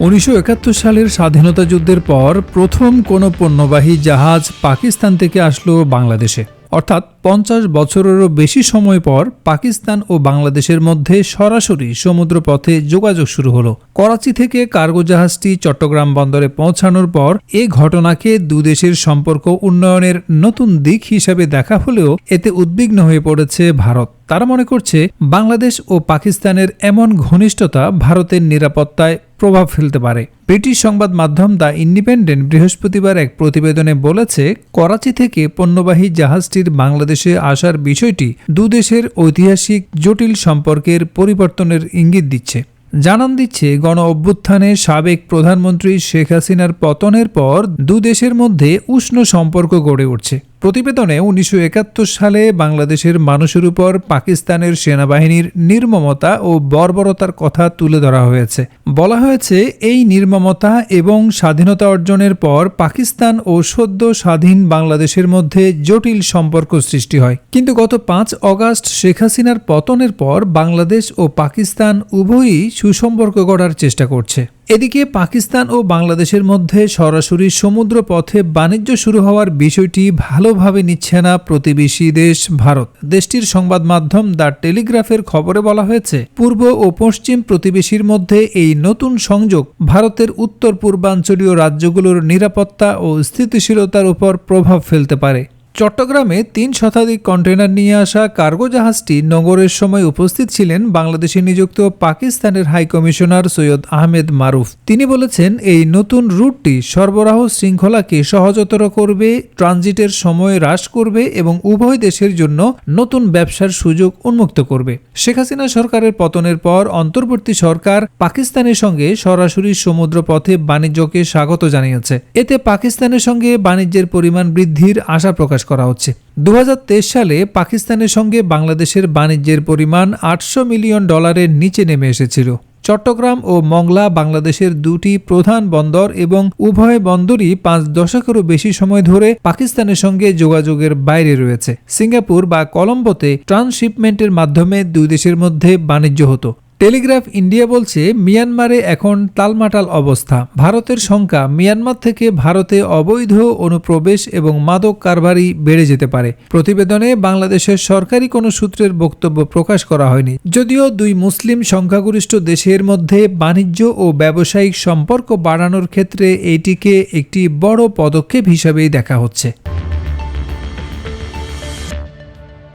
উনিশশো একাত্তর সালের স্বাধীনতা যুদ্ধের পর প্রথম কোনো পণ্যবাহী জাহাজ পাকিস্তান থেকে আসলো বাংলাদেশে। অর্থাৎ পঞ্চাশ বছরেরও বেশি সময় পর পাকিস্তান ও বাংলাদেশের মধ্যে সরাসরি সমুদ্রপথে যোগাযোগ শুরু হলো। করাচি থেকে কার্গো জাহাজটি চট্টগ্রাম বন্দরে পৌঁছানোর পর এ ঘটনাকে দুদেশের সম্পর্ক উন্নয়নের নতুন দিক হিসেবে দেখা হলেও এতে উদ্বিগ্ন হয়ে পড়েছে ভারত। তারা মনে করছে বাংলাদেশ ও পাকিস্তানের এমন ঘনিষ্ঠতা ভারতের নিরাপত্তায় প্রভাব ফেলতে পারে। ব্রিটিশ সংবাদ মাধ্যম দ্য ইন্ডিপেন্ডেন্ট বৃহস্পতিবার এক প্রতিবেদনে বলেছে, করাচি থেকে পণ্যবাহী জাহাজটির বাংলাদেশে আসার বিষয়টি দুদেশের ঐতিহাসিক জটিল সম্পর্কের পরিবর্তনের ইঙ্গিত দিচ্ছে। জানান দিচ্ছে, গণ অভ্যুত্থানে সাবেক প্রধানমন্ত্রী শেখ হাসিনার পতনের পর দু দেশের মধ্যে উষ্ণ সম্পর্ক গড়ে উঠছে। প্রতিবেদনে উনিশশো একাত্তর সালে বাংলাদেশের মানুষের উপর পাকিস্তানের সেনাবাহিনীর নির্মমতা ও বর্বরতার কথা তুলে ধরা হয়েছে। বলা হয়েছে, এই নির্মমতা এবং স্বাধীনতা অর্জনের পর পাকিস্তান ও সদ্য স্বাধীন বাংলাদেশের মধ্যে জটিল সম্পর্ক সৃষ্টি হয়। কিন্তু গত পাঁচ অগাস্ট শেখ হাসিনার পতনের পর বাংলাদেশ ও পাকিস্তান উভয়ই সুসম্পর্ক গড়ার চেষ্টা করছে। এদিকে পাকিস্তান ও বাংলাদেশের মধ্যে সরাসরি সমুদ্র পথে বাণিজ্য শুরু হওয়ার বিষয়টি ভালোভাবে নিচ্ছে না প্রতিবেশী দেশ ভারত। দেশটির সংবাদ মাধ্যম দ্য টেলিগ্রাফের খবরে বলা হয়েছে, পূর্ব ও পশ্চিম প্রতিবেশীর মধ্যে এই নতুন সংযোগ ভারতের উত্তর পূর্বাঞ্চলীয় রাজ্যগুলোর নিরাপত্তা ও স্থিতিশীলতার উপর প্রভাব ফেলতে পারে। চট্টগ্রামে তিন শতাধিক কন্টেনার নিয়ে আসা কার্গো জাহাজটি নগরের সময় উপস্থিত ছিলেন বাংলাদেশে নিযুক্ত পাকিস্তানের হাই কমিশনার সৈয়দ আহমেদ মারুফ। তিনি বলেছেন, এই নতুন রুটটি সরবরাহ শৃঙ্খলাকে সহজতর করবে, ট্রানজিটের সময় হ্রাস করবে এবং উভয় দেশের জন্য নতুন ব্যবসার সুযোগ উন্মুক্ত করবে। শেখ হাসিনা সরকারের পতনের পর অন্তর্বর্তী সরকার পাকিস্তানের সঙ্গে সরাসরি সমুদ্র পথে বাণিজ্যকে স্বাগত জানিয়েছে। এতে পাকিস্তানের সঙ্গে বাণিজ্যের পরিমাণ বৃদ্ধির আশা প্রকাশ করা হচ্ছে। দু হাজার তেইশ সালে পাকিস্তানের সঙ্গে বাংলাদেশের বাণিজ্যের পরিমাণ আটশো মিলিয়ন ডলারের নিচে নেমে এসেছিল। চট্টগ্রাম ও মংলা বাংলাদেশের দুটি প্রধান বন্দর এবং উভয় বন্দরই পাঁচ দশকেরও বেশি সময় ধরে পাকিস্তানের সঙ্গে যোগাযোগের বাইরে রয়েছে। সিঙ্গাপুর বা কলম্বোতে ট্রান্সশিপমেন্টের মাধ্যমে দুই দেশের মধ্যে বাণিজ্য হতো। টেলিগ্রাফ ইন্ডিয়া বলছে, মিয়ানমারে এখন টালমাটাল অবস্থা। ভারতের সংখ্যা মিয়ানমার থেকে ভারতে অবৈধ অনুপ্রবেশ এবং মাদক কারবারি বেড়ে যেতে পারে। প্রতিবেদনে বাংলাদেশের সরকারি কোনো সূত্রের বক্তব্য প্রকাশ করা হয়নি। যদিও দুই মুসলিম সংখ্যাগরিষ্ঠ দেশের মধ্যে বাণিজ্য ও ব্যবসায়িক সম্পর্ক বাড়ানোর ক্ষেত্রে এটিকে একটি বড় পদক্ষেপ হিসাবেই দেখা হচ্ছে।